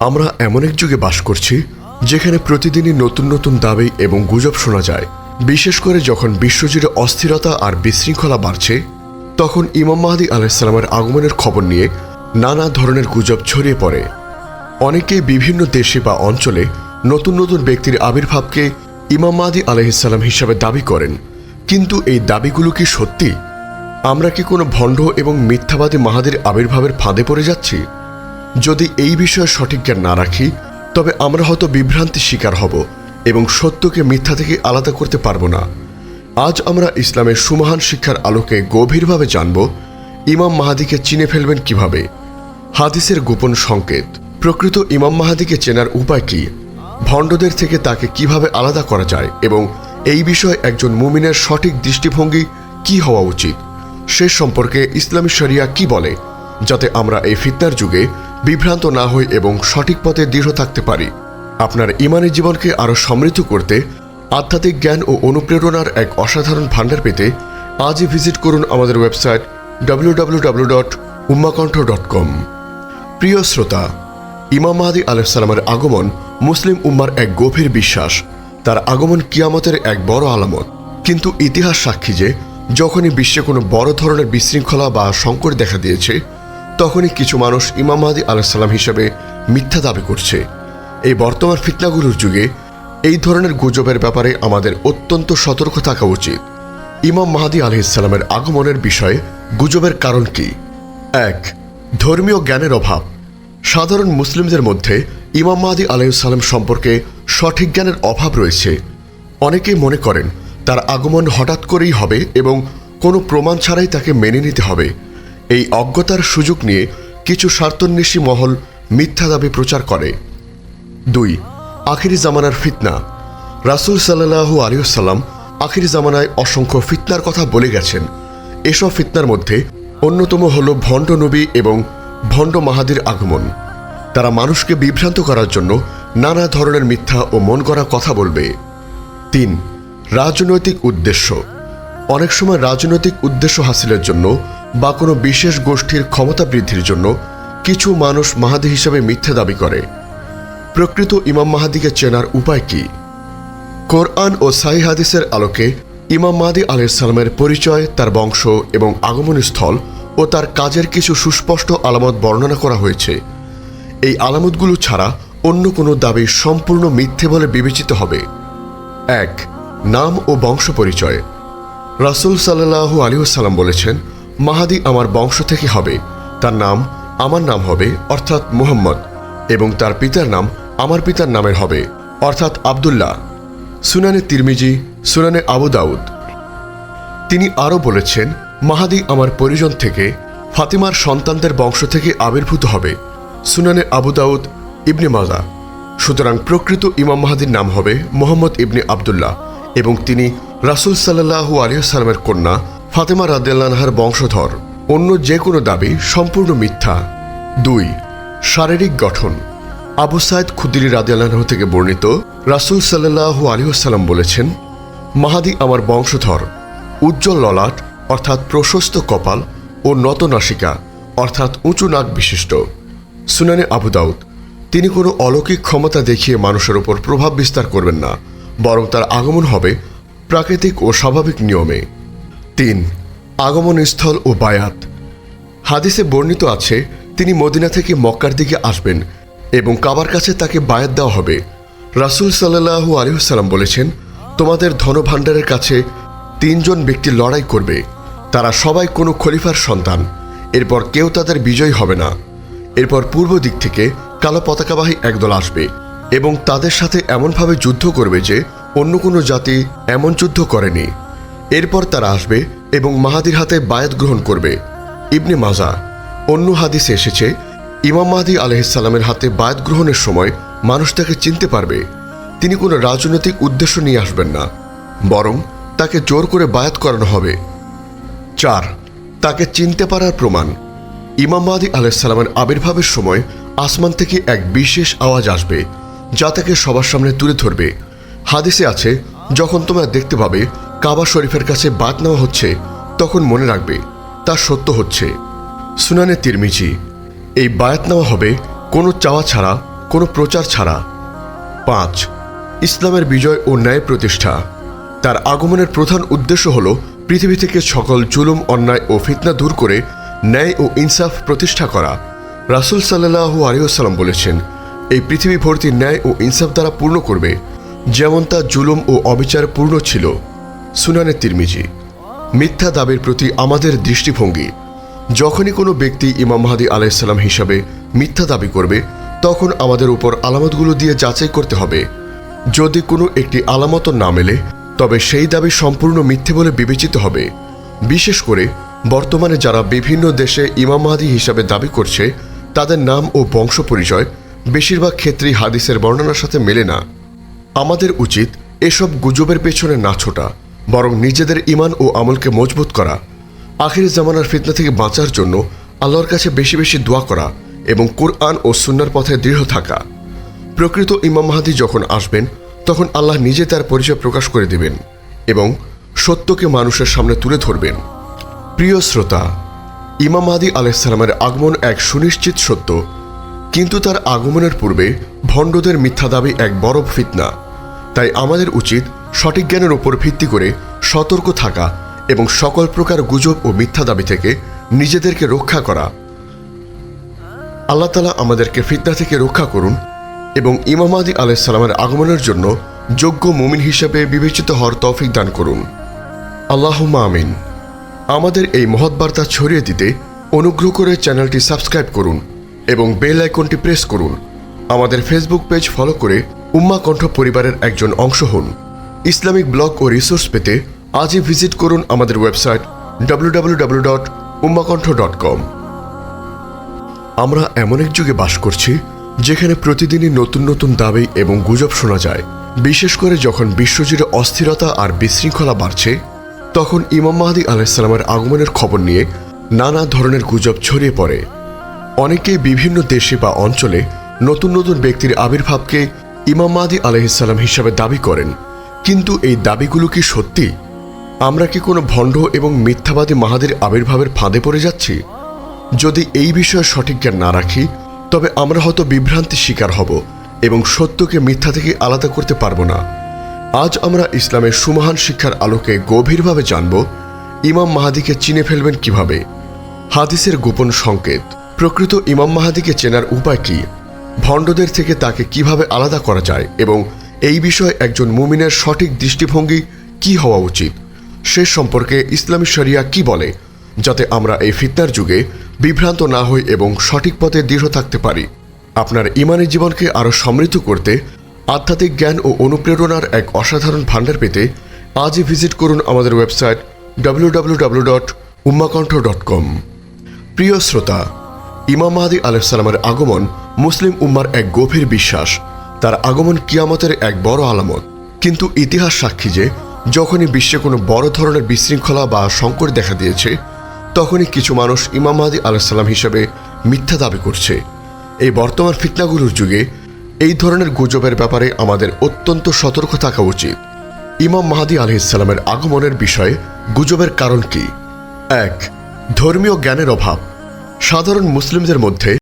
আমরা এমন এক যুগে বাস করছি, যেখানে প্রতিদিনই নতুন নতুন দাবি এবং গুজব শোনা যায়। বিশেষ করে যখন বিশ্বজুড়ে অস্থিরতা আর বিশৃঙ্খলা বাড়ছে, তখন ইমাম মাহাদি আলাইসালামের আগমনের খবর নিয়ে নানা ধরনের গুজব ছড়িয়ে পড়ে। অনেকেই বিভিন্ন দেশে বা অঞ্চলে নতুন নতুন ব্যক্তির আবির্ভাবকে ইমাম মাহাদি আলহিসাল্লাম হিসাবে দাবি করেন। কিন্তু এই দাবিগুলো কি সত্যি? আমরা কি কোনো ভণ্ড এবং মিথ্যাবাদী মাহাদির আবির্ভাবের ফাঁদে পড়ে যাচ্ছি? যদি এই বিষয়ে সঠিক জ্ঞান না রাখি, তবে আমরা হয়তো বিভ্রান্তির শিকার হব এবং সত্যকে মিথ্যা থেকে আলাদা করতে পারব না। আজ আমরা ইসলামের সুমহান শিক্ষার আলোকে গভীরভাবে জানব, ইমাম মাহাদিকে চিনে ফেলবেন কীভাবে। হাদিসের গোপন সংকেত। প্রকৃত ইমাম মাহাদিকে চেনার উপায় কি? ভণ্ডদের থেকে তাকে কীভাবে আলাদা করা যায় এবং এই বিষয়ে একজন মুমিনের সঠিক দৃষ্টিভঙ্গি কি হওয়া উচিত? সে সম্পর্কে ইসলামী শরিয়া কি বলে, যাতে আমরা এই ফিতনার যুগে বিভ্রান্ত না হই এবং সঠিক পথে দৃঢ় থাকতে পারি। আপনার ইমানি জীবনকে আরও সমৃদ্ধ করতে আধ্যাত্মিক জ্ঞান ও অনুপ্রেরণার এক অসাধারণ ভাণ্ডার পেতে আজই ভিজিট করুন আমাদের website W dot dot com প্রিয় শ্রোতা, ইমাম মাহাদি আলাইসাল্লামের আগমন মুসলিম উম্মার এক গভীর বিশ্বাস। তার আগমন কিয়ামতের এক বড় আলামত। কিন্তু ইতিহাস সাক্ষী যে, যখনই বিশ্বে কোনো বড় ধরনের বিশৃঙ্খলা বা সংকট দেখা দিয়েছে তখনই কিছু মানুষ ইমাম মাহাদি আলাইসাল্লাম হিসেবে মিথ্যা দাবি করছে। এই বর্তমান ফিতনাগুলোর যুগে এই ধরনের গুজবের ব্যাপারে আমাদের অত্যন্ত সতর্ক থাকা উচিত। ইমাম মাহাদি আলহিসাল্লামের আগমনের বিষয়ে গুজবের কারণ কি? এক, ধর্মীয় জ্ঞানের অভাব। সাধারণ মুসলিমদের মধ্যে ইমাম মাহাদি আলাইসাল্লাম সম্পর্কে সঠিক জ্ঞানের অভাব রয়েছে। অনেকেই মনে করেন, তার আগমন হঠাৎ করেই হবে এবং কোনো প্রমাণ ছাড়াই তাকে মেনে নিতে হবে। এই অজ্ঞতার সুযোগ নিয়ে কিছু স্বার্থন্বেষী মহল মিথ্যা দাবি প্রচার করে। দুই, আখিরি জামানার ফিতনা। রাসুল সাল্লাহু আলিয়াল্লাম আখিরি জামানায় অসংখ্য ফিতনার কথা বলে গেছেন। এসব ফিতনার মধ্যে অন্যতম হল ভণ্ড নবী এবং ভণ্ড মাহাদির আগমন। তারা মানুষকে বিভ্রান্ত করার জন্য নানা ধরনের মিথ্যা ও মন করা কথা বলবে। তিন, রাজনৈতিক উদ্দেশ্য। অনেক সময় রাজনৈতিক উদ্দেশ্য হাসিলের জন্য বা কোনো বিশেষ গোষ্ঠীর ক্ষমতা বৃদ্ধির জন্য কিছু মানুষ মাহাদি হিসেবে মিথ্যা দাবি করে। প্রকৃত ইমাম মাহাদিকে চেনার উপায় কি? কোরআন ও সাই হাদিসের আলোকে ইমাম মাহাদি আলাইসালামের পরিচয়, তার বংশ এবং আগমন স্থল ও তার কাজের কিছু সুস্পষ্ট আলামত বর্ণনা করা হয়েছে। এই আলামতগুলো ছাড়া অন্য কোনো দাবি সম্পূর্ণ মিথ্যে বলে বিবেচিত হবে। এক, নাম ও বংশ পরিচয়। রাসুল সাল্লাহু আলিউসাল্লাম বলেছেন মাহাদি আমার বংশ থেকে হবে। তার নাম আমার নাম হবে অর্থাৎ মুহাম্মদ এবং তার পিতার নাম আমার পিতার নামের হবে অর্থাৎ আবদুল্লাহ। সুনানে তিরমিজি, সুনানে আবু দাউদ। তিনি আরও বলেছেন, মাহাদি আমার পরিজন থেকে ফাতিমার সন্তানদের বংশ থেকে আবির্ভূত হবে। সুনানে আবু দাউদ, ইবনে মাজা। সুতরাং প্রকৃত ইমাম মাহাদির নাম হবে মোহাম্মদ ইবনে আবদুল্লাহ এবং তিনি রাসুল সাল্লাহু আলিয়াল্লামের কন্যা ফাতেমা রাদিয়াল্লাহার বংশধর। অন্য যে কোনো দাবি সম্পূর্ণ মিথ্যা। দুই, শারীরিক গঠন। আবু সাইদ খুদিরি রাদিয়াল্লাহ থেকে বর্ণিত, রাসুল সাল্লাহু আলিহাল্লাম বলেছেন, মাহাদি আমার বংশধর, উজ্জ্বল ললাট, অর্থাৎ প্রশস্ত কপাল ও নত নাসিকা অর্থাৎ উঁচু নাক বিশিষ্ট। সুনানে আবু দাউদ, তিনি কোনো অলৌকিক ক্ষমতা দেখিয়ে মানুষের ওপর প্রভাব বিস্তার করবেন না, বরং তার আগমন হবে প্রাকৃতিক ও স্বাভাবিক নিয়মে। তিন আগমন স্থল ও বায়াত। হাদিসে বর্ণিত আছে, তিনি মদিনা থেকে মক্কার দিকে আসবেন এবং কাবার কাছে তাকে বায়াত দেওয়া হবে। রাসুল সাল্লাহু আলিহাল্লাম বলেছেন, তোমাদের ধনভাণ্ডারের কাছে তিনজন ব্যক্তি লড়াই করবে। তারা সবাই কোনো খলিফার সন্তান। এরপর কেউ তাদের বিজয়ী হবে না। এরপর পূর্ব দিক থেকে কালো পতাকাবাহী একদল আসবে এবং তাদের সাথে এমনভাবে যুদ্ধ করবে যে অন্য কোনো জাতি এমন যুদ্ধ করেনি। এরপর তারা আসবে এবং মাহাদির হাতে বায়াত গ্রহণ করবে। ইবনে মাজা, অন্য হাদিসে এসেছে, ইমাম মাহাদি আলহিসাল্লামের হাতে বায়াত গ্রহণের সময় মানুষ তাকে চিনতে পারবে। তিনি কোনো রাজনৈতিক উদ্দেশ্য নিয়ে আসবেন না, বরং তাকে জোর করে বায়াত করানো হবে। চার, তাকে চিনতে পারার প্রমাণ। ইমাম মাহাদি আলাইসাল্লামের আবির্ভাবের সময় আসমান থেকে এক বিশেষ আওয়াজ আসবে, যা তাকে সবার সামনে তুলে ধরবে। হাদিসে আছে, যখন তোমরা দেখতে পাবে কাবা শরীফের কাছে বাদ নেওয়া হচ্ছে, তখন মনে রাখবে তা সত্য হচ্ছে। সুনানে তিরমিজি, এই বায়াত নেওয়া হবে কোনো চাওয়া ছাড়া, কোনো প্রচার ছাড়া। পাঁচ, ইসলামের বিজয় ও ন্যায় প্রতিষ্ঠা। তার আগমনের প্রধান উদ্দেশ্য হল পৃথিবী থেকে সকল জুলুম, অন্যায় ও ফিতনা দূর করে ন্যায় ও ইনসাফ প্রতিষ্ঠা করা। রাসুল সাল্লাহু আলিয়াল্লাম বলেছেন, এই পৃথিবী ভর্তি ন্যায় ও ইনসাফ দ্বারা পূর্ণ করবে, যেমন তা জুলুম ও অবিচার পূর্ণ ছিল। সুনানে তিরমিজি। মিথ্যা দাবির প্রতি আমাদের দৃষ্টিভঙ্গি। যখনই কোনো ব্যক্তি ইমাম মাহাদি আলাইসাল্লাম হিসাবে মিথ্যা দাবি করবে, তখন আমাদের উপর আলামতগুলো দিয়ে যাচাই করতে হবে। যদি কোনো একটি আলামত না মেলে, তবে সেই দাবি সম্পূর্ণ মিথ্যে বলে বিবেচিত হবে। বিশেষ করে, বর্তমানে যারা বিভিন্ন দেশে ইমাম মাহাদি হিসাবে দাবি করছে, তাদের নাম ও বংশ পরিচয় বেশিরভাগ ক্ষেত্রেই হাদিসের বর্ণনার সাথে মেলে না। আমাদের উচিত এসব গুজবের পেছনে না ছোটা। বরং নিজেদের ইমান ও আমলকে মজবুত করা, আখির জামানার ফিতনা থেকে বাঁচার জন্য আল্লাহর কাছে বেশি বেশি দোয়া করা এবং কোরআন ও সুন্নার পথে দৃঢ় থাকা। প্রকৃত ইমাম মাহাদি যখন আসবেন, তখন আল্লাহ নিজে তার পরিচয় প্রকাশ করে দেবেন এবং সত্যকে মানুষের সামনে তুলে ধরবেন। প্রিয় শ্রোতা, ইমাম মাহাদি আলাইসালামের আগমন এক সুনিশ্চিত সত্য, কিন্তু তার আগমনের পূর্বে ভণ্ডদের মিথ্যা দাবি এক বড় ফিতনা। তাই আমাদের উচিত সঠিক জ্ঞানের ওপর ভিত্তি করে সতর্ক থাকা এবং সকল প্রকার গুজব ও মিথ্যা দাবি থেকে নিজেদেরকে রক্ষা করা। আল্লাহ তালা আমাদেরকে ফিতনা থেকে রক্ষা করুন এবং ইমাম আদি আলাইসাল্লামের আগমনের জন্য যোগ্য মুমিন হিসেবে বিবেচিত হওয়ার তৌফিক দান করুন। আল্লাহ আমিন। আমাদের এই মহৎ বার্তা ছড়িয়ে দিতে অনুগ্রহ করে চ্যানেলটি সাবস্ক্রাইব করুন এবং বেল আইকনটি প্রেস করুন। আমাদের ফেসবুক পেজ ফলো করে উম্মা কণ্ঠ পরিবারের একজন অংশ হন। ইসলামিক ব্লগ ও রিসোর্স পেতে আজই ভিজিট করুন আমাদের website W dot dot com আমরা এমন এক যুগে বাস করছি, যেখানে প্রতিদিনই নতুন নতুন দাবি এবং গুজব শোনা যায়। বিশেষ করে যখন বিশ্বজুড়ে অস্থিরতা আর বিশৃঙ্খলা বাড়ছে, তখন ইমাম মাহাদি আলাইসালামের আগমনের খবর নিয়ে নানা ধরনের গুজব ছড়িয়ে পড়ে। অনেকেই বিভিন্ন দেশে বা অঞ্চলে নতুন নতুন ব্যক্তির আবির্ভাবকে ইমাম মাহাদি আলহিসাল্লাম হিসাবে দাবি করেন। কিন্তু এই দাবিগুলো কি সত্যি? আমরা কি কোনো ভণ্ড এবং মিথ্যাবাদী মাহাদের আবির্ভাবের ফাঁদে পড়ে যাচ্ছি? যদি এই বিষয়ে সঠিক জ্ঞান না রাখি, তবে আমরা হয়তো বিভ্রান্তির শিকার হব এবং সত্যকে মিথ্যা থেকে আলাদা করতে পারব না। আজ আমরা ইসলামের সুমহান শিক্ষার আলোকে গভীরভাবে জানব, ইমাম মাহাদিকে চিনে ফেলবেন কীভাবে? হাদিসের গোপন সংকেত। প্রকৃত ইমাম মাহাদিকে চেনার উপায় কি? ভণ্ডদের থেকে তাকে কীভাবে আলাদা করা যায় এবং এই বিষয়ে একজন মুমিনের সঠিক দৃষ্টিভঙ্গি কি হওয়া উচিত? সে সম্পর্কে ইসলামী শরিয়া কি বলে? যাতে আমরা এই ফিতনার যুগে বিভ্রান্ত না হই এবং সঠিক পথে দৃঢ় থাকতে পারি। আপনার ইমানি জীবনকে আরও সমৃদ্ধ করতে আধ্যাত্মিক জ্ঞান ও অনুপ্রেরণার এক অসাধারণ ভাণ্ডার পেতে আজই ভিজিট করুন আমাদের website W dot dot com প্রিয় শ্রোতা, ইমাম মাহাদি আলাইসাল্লামের আগমন মুসলিম উম্মার এক গভীর বিশ্বাস। তার আগমন কিয়ামতের এক বড় আলামত। কিন্তু ইতিহাস সাক্ষী যে, যখনই বিশ্বে কোনো বড় ধরনের বিশৃঙ্খলা বা সংকট দেখা দিয়েছে, তখনই কিছু মানুষ ইমাম মাহাদি আলাইসাল্লাম হিসেবে মিথ্যা দাবি করছে। এই বর্তমান ফিতনাগুলোর যুগে এই ধরনের গুজবের ব্যাপারে আমাদের অত্যন্ত সতর্ক থাকা উচিত। ইমাম মাহাদি আলহিসাল্লামের আগমনের বিষয়ে গুজবের কারণ কি? এক, ধর্মীয় জ্ঞানের অভাব। সাধারণ মুসলিমদের মধ্যে